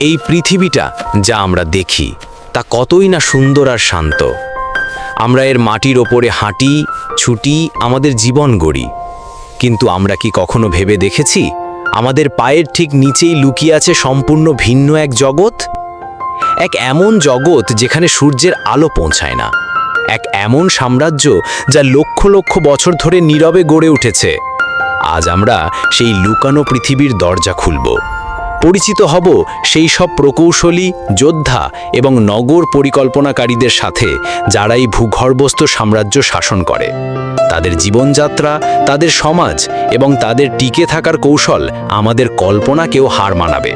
এই পৃথিবীটা যা আমরা দেখি, তা কতই না সুন্দর আর শান্ত। আমরা এর মাটির ওপরে হাঁটি, ছুটি, আমাদের জীবন গড়ি। কিন্তু আমরা কি কখনো ভেবে দেখেছি, আমাদের পায়ের ঠিক নিচেই লুকিয়ে আছে সম্পূর্ণ ভিন্ন এক জগৎ? এক এমন জগৎ যেখানে সূর্যের আলো পৌঁছায় না। এক এমন সাম্রাজ্য যা লক্ষ লক্ষ বছর ধরে নীরবে গড়ে উঠেছে। আজ আমরা সেই লুকানো পৃথিবীর দরজা খুলব। পরিচিত হব সেই সব প্রকৌশলী, যোদ্ধা এবং নগর পরিকল্পনাকারীদের সাথে যারা এই ভূগর্ভস্থ সাম্রাজ্য শাসন করে। তাদের জীবনযাত্রা, তাদের সমাজ এবং তাদের টিকে থাকার কৌশল আমাদের কল্পনাকেও হার মানাবে।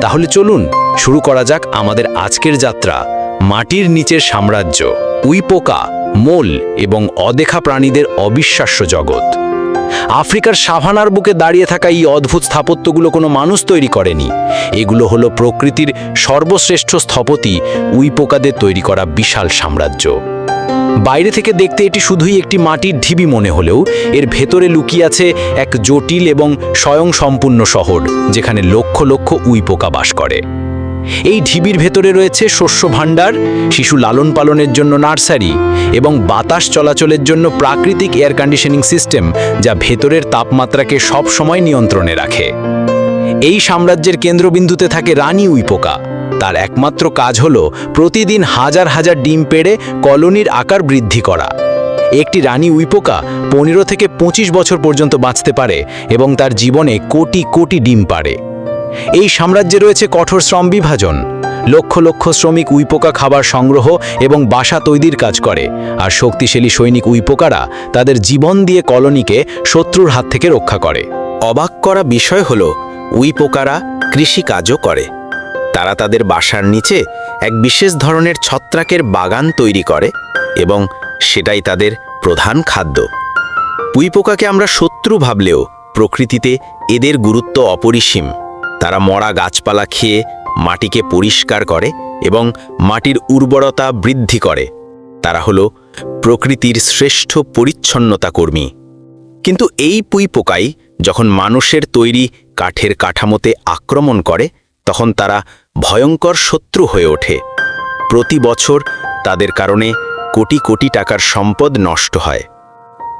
তাহলে চলুন, শুরু করা যাক আমাদের আজকের যাত্রা, মাটির নিচের সাম্রাজ্য, উইপোকা, মোল এবং অদেখা প্রাণীদের অবিশ্বাস্য জগৎ। আফ্রিকার সাভানার বুকে দাঁড়িয়ে থাকা এই অদ্ভুত স্থাপত্যগুলো কোনো মানুষ তৈরি করেনি। এগুলো হলো প্রকৃতির সর্বশ্রেষ্ঠ স্থপতি উইপোকাদের তৈরি করা বিশাল সাম্রাজ্য। বাইরে থেকে দেখতে এটি শুধুই একটি মাটির ঢিবি মনে হলেও এর ভেতরে লুকিয়ে আছে এক জটিল এবং স্বয়ংসম্পূর্ণ শহর, যেখানে লক্ষ লক্ষ উইপোকা বাস করে। এই ঢিবির ভেতরে রয়েছে শস্য ভাণ্ডার, শিশু লালন পালনের জন্য নার্সারি এবং বাতাস চলাচলের জন্য প্রাকৃতিক এয়ার কন্ডিশনিং সিস্টেম যা ভেতরের তাপমাত্রাকে সব সময় নিয়ন্ত্রণে রাখে। এই সাম্রাজ্যের কেন্দ্রবিন্দুতে থাকে রানী উইপোকা। তার একমাত্র কাজ হল প্রতিদিন হাজার হাজার ডিম পেড়ে কলোনির আকার বৃদ্ধি করা। একটি রানী উইপোকা পনেরো থেকে পঁচিশ বছর পর্যন্ত বাঁচতে পারে এবং তার জীবনে কোটি কোটি ডিম পারে এই সাম্রাজ্যে রয়েছে কঠোর শ্রম বিভাজন। লক্ষ লক্ষ শ্রমিক উইপোকা খাবার সংগ্রহ এবং বাসা তৈরির কাজ করে, আর শক্তিশালী সৈনিক উইপোকারা তাদের জীবন দিয়ে কলোনিকে শত্রুর হাত থেকে রক্ষা করে। অবাক করা বিষয় হল, উইপোকারা কৃষিকাজও করে। তারা তাদের বাসার নিচে এক বিশেষ ধরনের ছত্রাকের বাগান তৈরি করে এবং সেটাই তাদের প্রধান খাদ্য। উইপোকাকে আমরা শত্রু ভাবলেও প্রকৃতিতে এদের গুরুত্ব অপরিসীম। তারা মরা গাছপালা খেয়ে মাটিকে পরিষ্কার করে এবং মাটির উর্বরতা বৃদ্ধি করে। তারা হল প্রকৃতির শ্রেষ্ঠ পরিচ্ছন্নতা কর্মী। কিন্তু এই পুই পোকাই যখন মানুষের তৈরি কাঠের কাঠামোতে আক্রমণ করে, তখন তারা ভয়ঙ্কর শত্রু হয়ে ওঠে। প্রতি বছর তাদের কারণে কোটি কোটি টাকার সম্পদ নষ্ট হয়।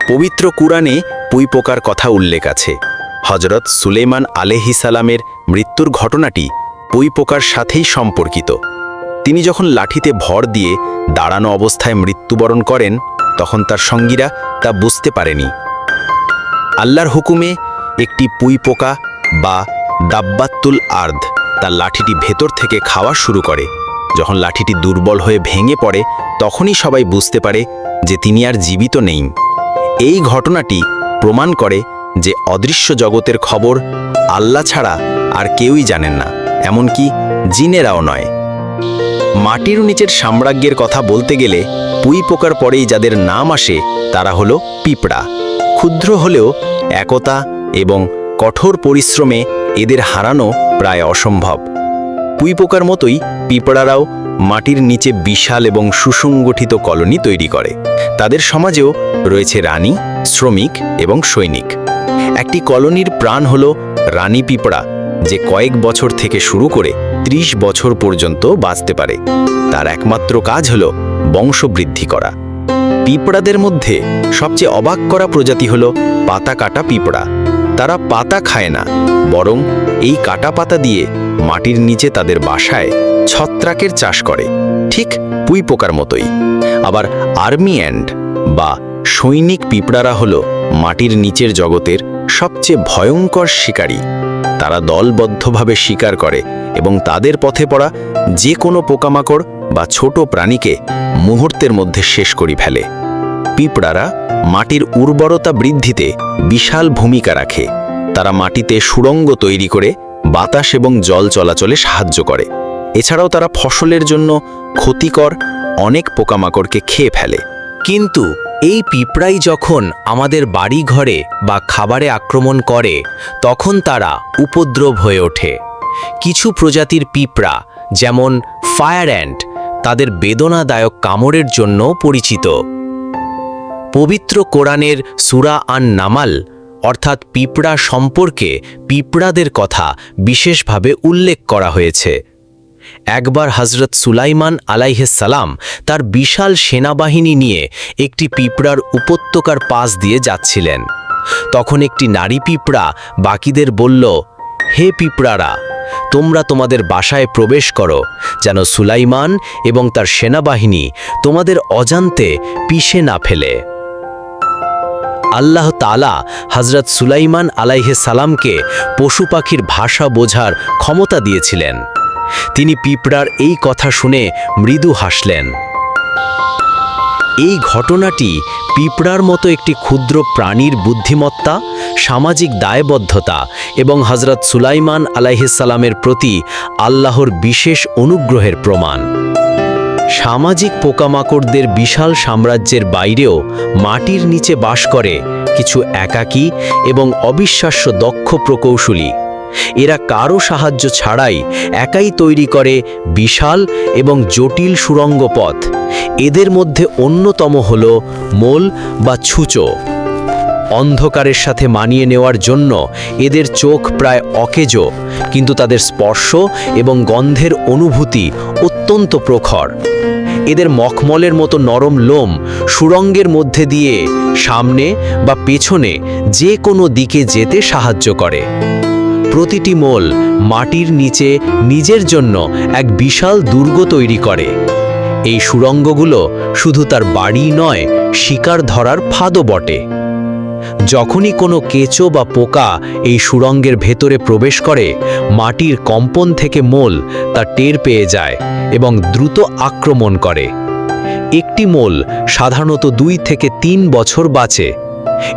পবিত্র কুরআনে পুই পোকার কথা উল্লেখ আছে। হজরত সুলেমান আলেহিসালামের মৃত্যুর ঘটনাটি পুই পোকার সাথেই সম্পর্কিত। তিনি যখন লাঠিতে ভর দিয়ে দাঁড়ানো অবস্থায় মৃত্যুবরণ করেন, তখন তার সঙ্গীরা তা বুঝতে পারেনি। আল্লাহর হুকুমে একটি পুই পোকা বা দাব্বাত্তুল আর্ধ তার লাঠিটি ভেতর থেকে খাওয়া শুরু করে। যখন লাঠিটি দুর্বল হয়ে ভেঙে পড়ে, তখনই সবাই বুঝতে পারে যে তিনি আর জীবিত নেই। এই ঘটনাটি প্রমাণ করে যে অদৃশ্য জগতের খবর আল্লাহ ছাড়া আর কেউই জানেন না, এমনকি জিনেরাও নয়। মাটির নিচের সাম্রাজ্যের কথা বলতে গেলে পুই পোকার পরেই যাদের নাম আসে তারা হলো পিঁপড়া। ক্ষুদ্র হলেও একতা এবং কঠোর পরিশ্রমে এদের হারানো প্রায় অসম্ভব। পুই পোকার মতোই পিঁপড়ারাও মাটির নিচে বিশাল এবং সুসংগঠিত কলোনি তৈরি করে। তাদের সমাজেও রয়েছে রানী, শ্রমিক এবং সৈনিক। একটি কলোনির প্রাণ হল রানী পিঁপড়া, যে কয়েক বছর থেকে শুরু করে ৩০ বছর পর্যন্ত বাঁচতে পারে। তার একমাত্র কাজ হল বংশবৃদ্ধি করা। পিঁপড়াদের মধ্যে সবচেয়ে অবাক করা প্রজাতি হল পাতা কাটা পিঁপড়া। তারা পাতা খায় না, বরং এই কাটা পাতা দিয়ে মাটির নিচে তাদের বাসায় ছত্রাকের চাষ করে, ঠিক পুই পোকার মতোই। আবার আর্মি অ্যান্ড বা সৈনিক পিঁপড়ারা হল মাটির নিচের জগতের সবচেয়ে ভয়ঙ্কর শিকারী। তারা দলবদ্ধভাবে শিকার করে এবং তাদের পথে পড়া যে কোনো পোকামাকড় বা ছোট প্রাণীকে মুহূর্তের মধ্যে শেষ করি ফেলে। পিঁপড়ারা মাটির উর্বরতা বৃদ্ধিতে বিশাল ভূমিকা রাখে। তারা মাটিতে সুড়ঙ্গ তৈরি করে বাতাস এবং জল চলাচলে সাহায্য করে। এছাড়াও তারা ফসলের জন্য ক্ষতিকর অনেক পোকামাকড়কে খেয়ে ফেলে। কিন্তু এই পিঁপড়াই যখন আমাদের বাড়ি ঘরে বা খাবারে আক্রমণ করে, তখন তারা উপদ্রব হয়ে ওঠে। কিছু প্রজাতির পিঁপড়া, যেমন ফায়ার অ্যান্ড তাদের বেদনাদায়ক কামড়ের জন্য পরিচিত। পবিত্র কোরআনের সুরা আন নামাল অর্থাৎ পিঁপড়া সম্পর্কে পিঁপড়াদের কথা বিশেষভাবে উল্লেখ করা হয়েছে। একবার হজরত সুলাইমান সালাম তার বিশাল সেনাবাহিনী নিয়ে একটি পিঁপড়ার উপত্যকার পাশ দিয়ে যাচ্ছিলেন। তখন একটি নারী পিঁপড়া বাকিদের বলল, হে পিঁপড়ারা, তোমরা তোমাদের বাসায় প্রবেশ করো, যেন সুলাইমান এবং তার সেনাবাহিনী তোমাদের অজান্তে পিষে না ফেলে। আল্লাহ তালা হজরত সুলাইমান আলাইহে সালামকে পশু পাখির ভাষা বোঝার ক্ষমতা দিয়েছিলেন। তিনি পিঁপড়ার এই কথা শুনে মৃদু হাসলেন। এই ঘটনাটি পিঁপড়ার মতো একটি ক্ষুদ্র প্রাণীর বুদ্ধিমত্তা, সামাজিক দায়বদ্ধতা এবং হজরত সুলাইমান আলাইহিসালামের প্রতি আল্লাহর বিশেষ অনুগ্রহের প্রমাণ। সামাজিক পোকামাকড়দের বিশাল সাম্রাজ্যের বাইরেও মাটির নিচে বাস করে কিছু একাকী এবং অবিশ্বাস্য দক্ষ প্রকৌশলী। এরা কারও সাহায্য ছাড়াই একাই তৈরি করে বিশাল এবং জটিল সুরঙ্গ পথ এদের মধ্যে অন্যতম হল মোল বা ছুচো। অন্ধকারের সাথে মানিয়ে নেওয়ার জন্য এদের চোখ প্রায় অকেজো, কিন্তু তাদের স্পর্শ এবং গন্ধের অনুভূতি অত্যন্ত প্রখর। এদের মখমলের মতো নরম লোম সুরঙ্গের মধ্যে দিয়ে সামনে বা পেছনে যে কোনো দিকে যেতে সাহায্য করে। প্রতিটি মোল মাটির নিচে নিজের জন্য এক বিশাল দুর্গ তৈরি করে। এই সুরঙ্গগুলো শুধু তার বাড়ি নয়, শিকার ধরার ফাঁদও বটে। যখনই কোনো কেঁচো বা পোকা এই সুরঙ্গের ভেতরে প্রবেশ করে, মাটির কম্পন থেকে মোল তা টের পেয়ে যায় এবং দ্রুত আক্রমণ করে। একটি মোল সাধারণত দুই থেকে তিন বছর বাঁচে।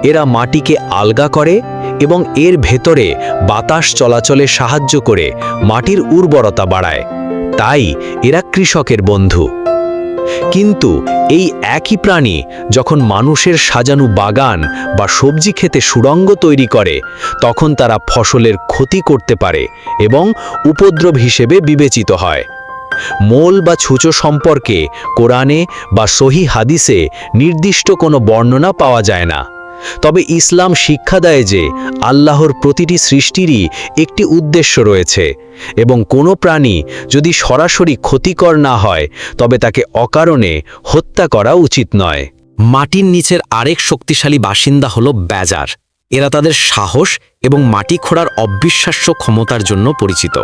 এরা মাটিকে আলগা করে এবং এর ভেতরে বাতাস চলাচলে সাহায্য করে মাটির উর্বরতা বাড়ায়। তাই এরা কৃষকের বন্ধু। কিন্তু এই একই প্রাণী যখন মানুষের সাজানো বাগান বা সবজি খেতে সুরঙ্গ তৈরি করে, তখন তারা ফসলের ক্ষতি করতে পারে এবং উপদ্রব হিসেবে বিবেচিত হয়। মোল বা ছুচো সম্পর্কে কোরআনে বা সহি হাদিসে নির্দিষ্ট কোনো বর্ণনা পাওয়া যায় না। তবে ইসলাম শিক্ষা দেয় যে আল্লাহর প্রতিটি সৃষ্টিরই একটি উদ্দেশ্য রয়েছে এবং কোনো প্রাণী যদি সরাসরি ক্ষতিকর না হয়, তবে তাকে অকারণে হত্যা করা উচিত নয়। মাটির নিচের আরেক শক্তিশালী বাসিন্দা হল ব্যাজার। এরা তাদের সাহস এবং মাটি খোঁড়ার অবিশ্বাস্য ক্ষমতার জন্য পরিচিত।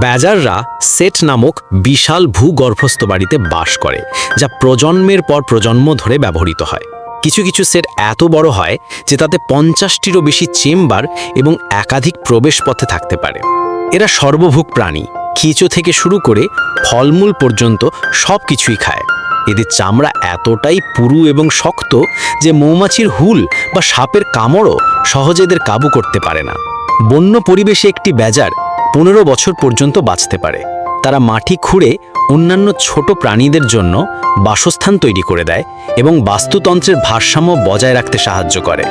ব্যাজাররা সেট নামক বিশাল ভূগর্ভস্থ বাড়িতে বাস করে, যা প্রজন্মের পর প্রজন্ম ধরে ব্যবহৃত হয়। কিছু কিছু সেট এত বড় হয় যে তাতে পঞ্চাশটিরও বেশি চেম্বার এবং একাধিক প্রবেশ পথে থাকতে পারে। এরা সর্বভুক প্রাণী। খিচো থেকে শুরু করে ফলমূল পর্যন্ত সব কিছুই খায়। এদের চামড়া এতটাই পুরু এবং শক্ত যে মৌমাছির হুল বা সাপের কামড়ও সহজে এদের কাবু করতে পারে না। বন্য পরিবেশে একটি বেজার পনেরো বছর পর্যন্ত বাঁচতে পারে। তারা মাটি খুঁড়ে অন্যান্য ছোট প্রাণীদের জন্য বাসস্থান তৈরি করে দেয় এবং বাস্তুতন্ত্রের ভারসাম্য বজায় রাখতে সাহায্য করে।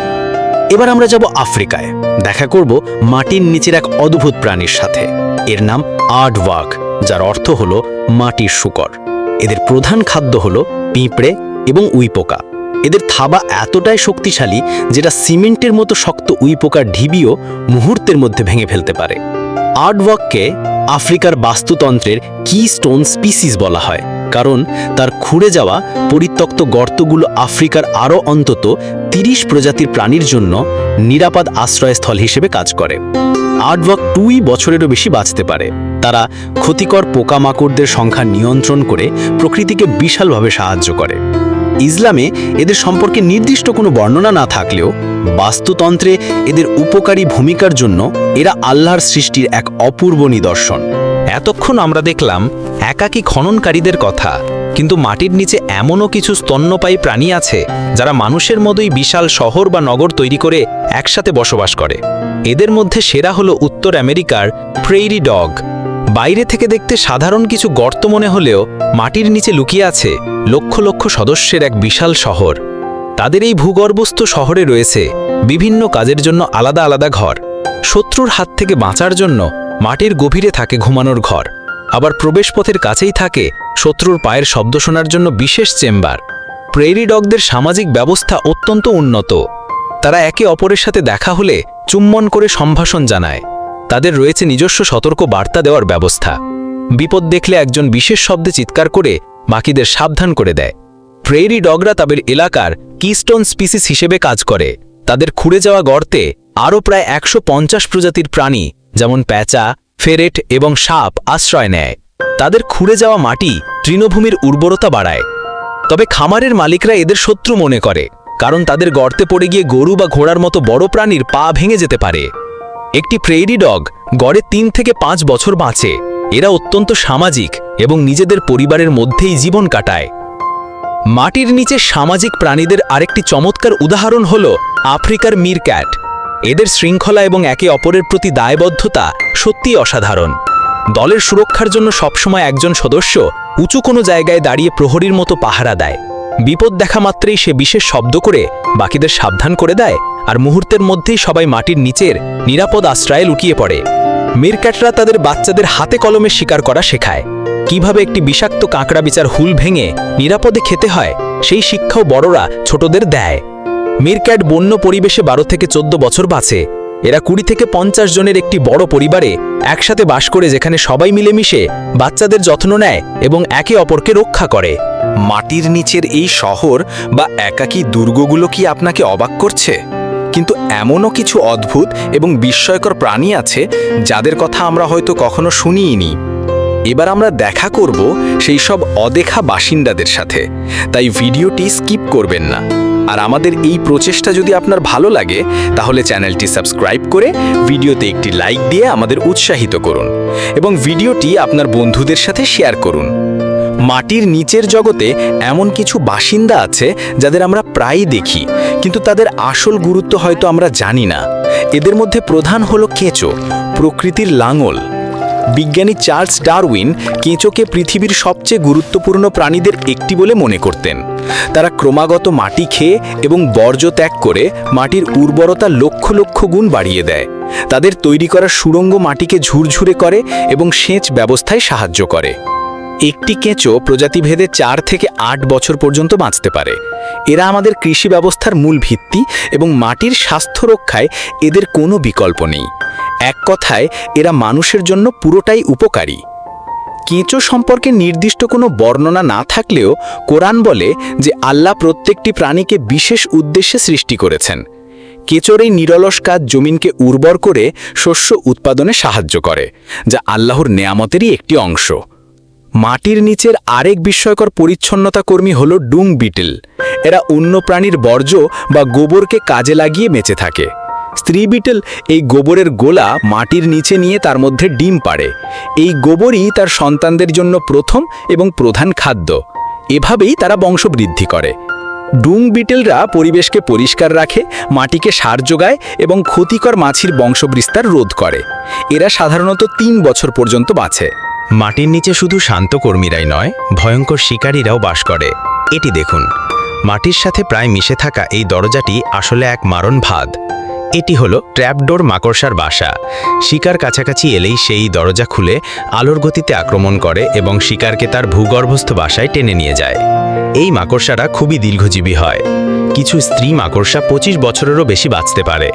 এবার আমরা যাব আফ্রিকায়। দেখা করব মাটির নিচের এক অদ্ভুত প্রাণীর সাথে। এর নাম আর্ডওয়াক যার অর্থ হল মাটির শুকর। এদের প্রধান খাদ্য হল পিঁপড়ে এবং উইপোকা। এদের থাবা এতটাই শক্তিশালী যেটা সিমেন্টের মতো শক্ত উইপোকার ঢিবিও মুহূর্তের মধ্যে ভেঙে ফেলতে পারে। আর্টওয়াককে আফ্রিকার বাস্তুতন্ত্রের কি স্টোন স্পিসিস বলা হয়, কারণ তার খুঁড়ে যাওয়া পরিত্যক্ত গর্তগুলো আফ্রিকার আরও অন্তত ৩০ প্রজাতির প্রাণীর জন্য নিরাপদ আশ্রয়স্থল হিসেবে কাজ করে। আর্টওয়াক টুই বছরেরও বেশি বাঁচতে পারে। তারা ক্ষতিকর পোকামাকড়দের সংখ্যা নিয়ন্ত্রণ করে প্রকৃতিকে বিশালভাবে সাহায্য করে। ইসলামে এদের সম্পর্কে নির্দিষ্ট কোনো বর্ণনা না থাকলেও বাস্তুতন্ত্রে এদের উপকারী ভূমিকার জন্য এরা আল্লাহর সৃষ্টির এক অপূর্ব নিদর্শন। এতক্ষণ আমরা দেখলাম একাকী খননকারীদের কথা, কিন্তু মাটির নিচে এমনও কিছু স্তন্যপায়ী প্রাণী আছে যারা মানুষের মতোই বিশাল শহর বা নগর তৈরি করে একসাথে বসবাস করে। এদের মধ্যে সেরা হলো উত্তর আমেরিকার প্রেইরি ডগ। বাইরে থেকে দেখতে সাধারণ কিছু গর্ত মনে হলেও মাটির নিচে লুকিয়ে আছে লক্ষ লক্ষ সদস্যের এক বিশাল শহর। তাদের এই ভূগর্ভস্থ শহরে রয়েছে বিভিন্ন কাজের জন্য আলাদা আলাদা ঘর। শত্রুর হাত থেকে বাঁচার জন্য মাটির গভীরে থাকে ঘুমানোর ঘর। আবার প্রবেশপথের কাছেই থাকে শত্রুর পায়ের শব্দ শোনার জন্য বিশেষ চেম্বার। প্রেরি ডগদের সামাজিক ব্যবস্থা অত্যন্ত উন্নত। তারা একে অপরের সাথে দেখা হলে চুম্বন করে সম্ভাষণ জানায়। তাদের রয়েছে নিজস্ব সতর্ক বার্তা দেওয়ার ব্যবস্থা। বিপদ দেখলে একজন বিশেষ শব্দে চিৎকার করে বাকিদের সাবধান করে দেয়। প্রেরি ডগরা তাদের এলাকার কিস্টোন স্পিসিস হিসেবে কাজ করে। তাদের খুঁড়ে যাওয়া গর্তে আরও প্রায় একশো পঞ্চাশ প্রজাতির প্রাণী, যেমন প্যাঁচা, ফেরেট এবং সাপ আশ্রয় নেয়। তাদের খুঁড়ে যাওয়া মাটি তৃণভূমির উর্বরতা বাড়ায়। তবে খামারের মালিকরা এদের শত্রু মনে করে, কারণ তাদের গর্তে পড়ে গিয়ে গরু বা ঘোড়ার মতো বড় প্রাণীর পা ভেঙে যেতে পারে। একটি প্রেরি ডগ গড়ে তিন থেকে পাঁচ বছর বাঁচে। এরা অত্যন্ত সামাজিক এবং নিজেদের পরিবারের মধ্যেই জীবন কাটায়। মাটির নিচে সামাজিক প্রাণীদের আরেকটি চমৎকার উদাহরণ হল আফ্রিকার মিরক্যাট এদের শৃঙ্খলা এবং একে অপরের প্রতি দায়বদ্ধতা সত্যিই অসাধারণ। দলের সুরক্ষার জন্য সবসময় একজন সদস্য উঁচু কোনো জায়গায় দাঁড়িয়ে প্রহরীর মতো পাহারা দেয়। বিপদ দেখা মাত্রেই সে বিশেষ শব্দ করে বাকিদের সাবধান করে দেয় আর মুহূর্তের মধ্যেই সবাই মাটির নিচের নিরাপদ আশ্রয়ে লুকিয়ে পড়ে। মিরক্যাটরা তাদের বাচ্চাদের হাতে কলমে শিকার করা শেখায়। কীভাবে একটি বিষাক্ত কাঁকড়া বিচার হুল ভেঙে নিরাপদে খেতে হয়, সেই শিক্ষাও বড়রা ছোটদের দেয়। মিরক্যাট বন্য পরিবেশে বারো থেকে চোদ্দ বছর বাঁচে। এরা কুড়ি থেকে পঞ্চাশ জনের একটি বড় পরিবারে একসাথে বাস করে যেখানে সবাই মিলেমিশে বাচ্চাদের যত্ন নেয় এবং একে অপরকে রক্ষা করে। মাটির নিচের এই শহর বা একাকী দুর্গগুলো কি আপনাকে অবাক করছে? কিন্তু এমনও কিছু অদ্ভুত এবং বিস্ময়কর প্রাণী আছে যাদের কথা আমরা হয়তো কখনো শুনিইনি। এবার আমরা দেখা করব সেই সব অদেখা বাসিন্দাদের সাথে। তাই ভিডিওটি স্কিপ করবেন না। আর আমাদের এই প্রচেষ্টা যদি আপনার ভালো লাগে, তাহলে চ্যানেলটি সাবস্ক্রাইব করে ভিডিওতে একটি লাইক দিয়ে আমাদের উৎসাহিত করুন এবং ভিডিওটি আপনার বন্ধুদের সাথে শেয়ার করুন। মাটির নিচের জগতে এমন কিছু বাসিন্দা আছে যাদের আমরা প্রায়ই দেখি। কিন্তু তাদের আসল গুরুত্ব হয়তো আমরা জানি না। এদের মধ্যে প্রধান হলো কেঁচো, প্রকৃতির লাঙল। বিজ্ঞানী চার্লস ডারউইন কেঁচোকে পৃথিবীর সবচেয়ে গুরুত্বপূর্ণ প্রাণীদের একটি বলে মনে করতেন। তারা ক্রমাগত মাটি খেয়ে এবং বর্জ্য ত্যাগ করে মাটির উর্বরতা লক্ষ লক্ষ গুণ বাড়িয়ে দেয়। তাদের তৈরি করা সুড়ঙ্গ মাটিকে ঝুরঝুরে করে এবং সেচ ব্যবস্থায় সাহায্য করে। একটি কেঁচো প্রজাতিভেদে চার থেকে আট বছর পর্যন্ত বাঁচতে পারে। এরা আমাদের কৃষি ব্যবস্থার মূল ভিত্তি এবং মাটির স্বাস্থ্য রক্ষায় এদের কোনো বিকল্প নেই। এক কথায়, এরা মানুষের জন্য পুরোটাই উপকারী। কেঁচো সম্পর্কে নির্দিষ্ট কোনো বর্ণনা না থাকলেও কোরআন বলে যে আল্লাহ প্রত্যেকটি প্রাণীকে বিশেষ উদ্দেশ্যে সৃষ্টি করেছেন। কেঁচোর এই নিরলস কাজ জমিনকে উর্বর করে শস্য উৎপাদনে সাহায্য করে, যা আল্লাহর নেয়ামতেরই একটি অংশ। মাটির নিচের আরেক বিস্ময়কর পরিচ্ছন্নতা কর্মী হল ডুং বিটেল। এরা অন্য প্রাণীর বর্জ্য বা গোবরকে কাজে লাগিয়ে বেঁচে থাকে। স্ত্রী বিটেল এই গোবরের গোলা মাটির নিচে নিয়ে তার মধ্যে ডিম পাড়ে। এই গোবরই তার সন্তানদের জন্য প্রথম এবং প্রধান খাদ্য। এভাবেই তারা বংশবৃদ্ধি করে। ডুং বিটেলরা পরিবেশকে পরিষ্কার রাখে, মাটিকে সার যোগায় এবং ক্ষতিকর মাছির বংশবিস্তার রোধ করে। এরা সাধারণত তিন বছর পর্যন্ত বাঁচে। মাটির নিচে শুধু শান্ত কর্মীরাই নয়, ভয়ঙ্কর শিকারীরাও বাস করে। এটি দেখুন, মাটির সাথে প্রায় মিশে থাকা এই দরজাটি আসলে এক মারণ ভাদ। এটি হলো ট্র্যাপডোর মাকড়সার বাসা। শিকার কাছাকাছি এলেই সেই দরজা খুলে আলোর গতিতে আক্রমণ করে এবং শিকারকে তার ভূগর্ভস্থ বাসায় টেনে নিয়ে যায়। এই মাকড়সারা খুবই দীর্ঘজীবী হয়। কিছু স্ত্রী মাকড়সা পঁচিশ বছরেরও বেশি বাঁচতে পারে।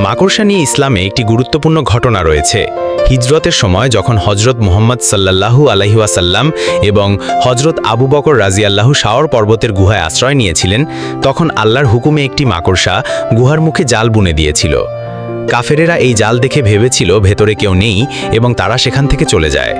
মাকড়সা নিয়ে ইসলামে একটি গুরুত্বপূর্ণ ঘটনা রয়েছে। হিজরতের সময় যখন হজরত মোহাম্মদ সাল্লাল্লাহু আলাইহাসাল্লাম এবং হজরত আবু বকর রাজিয়াল্লাহু শাওর পর্বতের গুহায় আশ্রয় নিয়েছিলেন, তখন আল্লাহর হুকুমে একটি মাকড়সা গুহার মুখে জাল বুনে দিয়েছিল। কাফেরেরা এই জাল দেখে ভেবেছিল ভেতরে কেউ নেই এবং তারা সেখান থেকে চলে যায়।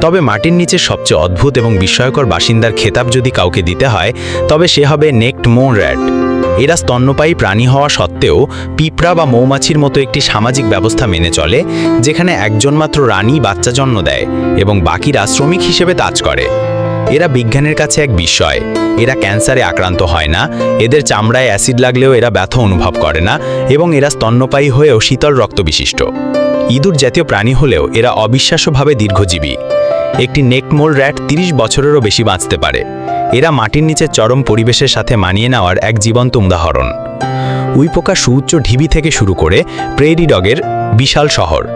তবে মাটির নিচে সবচেয়ে অদ্ভুত এবং বিস্ময়কর বাসিন্দার খেতাব যদি কাউকে দিতে হয়, তবে সে হবে নেক্ট মোন র্যাট। এরা স্তন্যপায়ী প্রাণী হওয়া সত্ত্বেও পিঁপড়া বা মৌমাছির মতো একটি সামাজিক ব্যবস্থা মেনে চলে, যেখানে একজন মাত্র রানী বাচ্চা জন্ম দেয় এবং বাকিরা শ্রমিক হিসেবে কাজ করে। এরা বিজ্ঞানের কাছে এক বিস্ময়। এরা ক্যান্সারে আক্রান্ত হয় না, এদের চামড়ায় অ্যাসিড লাগলেও এরা ব্যথা অনুভব করে না এবং এরা স্তন্যপায়ী হয়েও শীতল রক্ত বিশিষ্ট। ইঁদুর জাতীয় প্রাণী হলেও এরা অবিশ্বাস্যভাবে দীর্ঘজীবী। একটি নেকমোল র্যাট ৩০ বছরেরও বেশি বাঁচতে পারে। এরা মাটির নিচে চরম পরিবেশের সাথে মানিয়ে নেওয়ার এক জীবন্ত উদাহরণ। উইপোকা সুউচ্চ ঢিবি থেকে শুরু করে প্রেরি ডগের বিশাল শহর।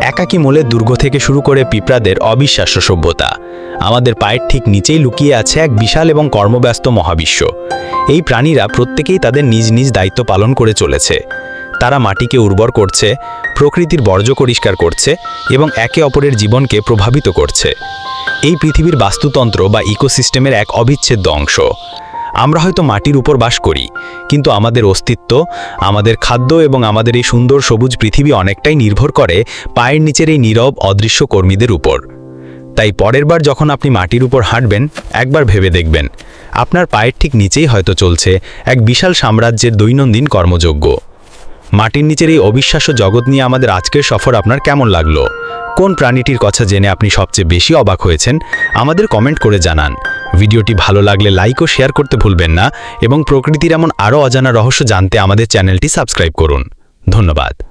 একাকী মোলের দুর্গ থেকে শুরু করে পিঁপড়াদের অবিশ্বাস্য সভ্যতা। আমাদের পায়ের ঠিক নিচেই লুকিয়ে আছে এক বিশাল এবং কর্মব্যস্ত মহাবিশ্ব। এই প্রাণীরা প্রত্যেকেই তাদের নিজ নিজ দায়িত্ব পালন করে চলেছে। তারা মাটিকে উর্বর করছে, প্রকৃতির বর্জ্য পরিষ্কার করছে এবং একে অপরের জীবনকে প্রভাবিত করছে। এই পৃথিবীর বাস্তুতন্ত্র বা ইকোসিস্টেমের এক অবিচ্ছেদ্য অংশ। আমরা হয়তো মাটির উপর বাস করি, কিন্তু আমাদের অস্তিত্ব, আমাদের খাদ্য এবং আমাদের এই সুন্দর সবুজ পৃথিবী অনেকটাই নির্ভর করে পায়ের নিচের এই নীরব, অদৃশ্য কর্মীদের উপর। তাই পরের বার যখন আপনি মাটির উপর হাঁটবেন, একবার ভেবে দেখবেন, আপনার পায়ের ঠিক নিচেই হয়তো চলছে এক বিশাল সাম্রাজ্যের দৈনন্দিন কর্মযোগ্য মাটির নিচের এই অবিশ্বাস্য জগৎ নিয়ে আমাদের আজকের সফর আপনার কেমন লাগল? কোন প্রাণীটির কথা জেনে আপনি সবচেয়ে বেশি অবাক হয়েছেন? আমাদের কমেন্ট করে জানান। ভিডিওটি ভালো লাগলে লাইক ও শেয়ার করতে ভুলবেন না এবং প্রকৃতির এমন আরও অজানা রহস্য জানতে আমাদের চ্যানেলটি সাবস্ক্রাইব করুন। ধন্যবাদ।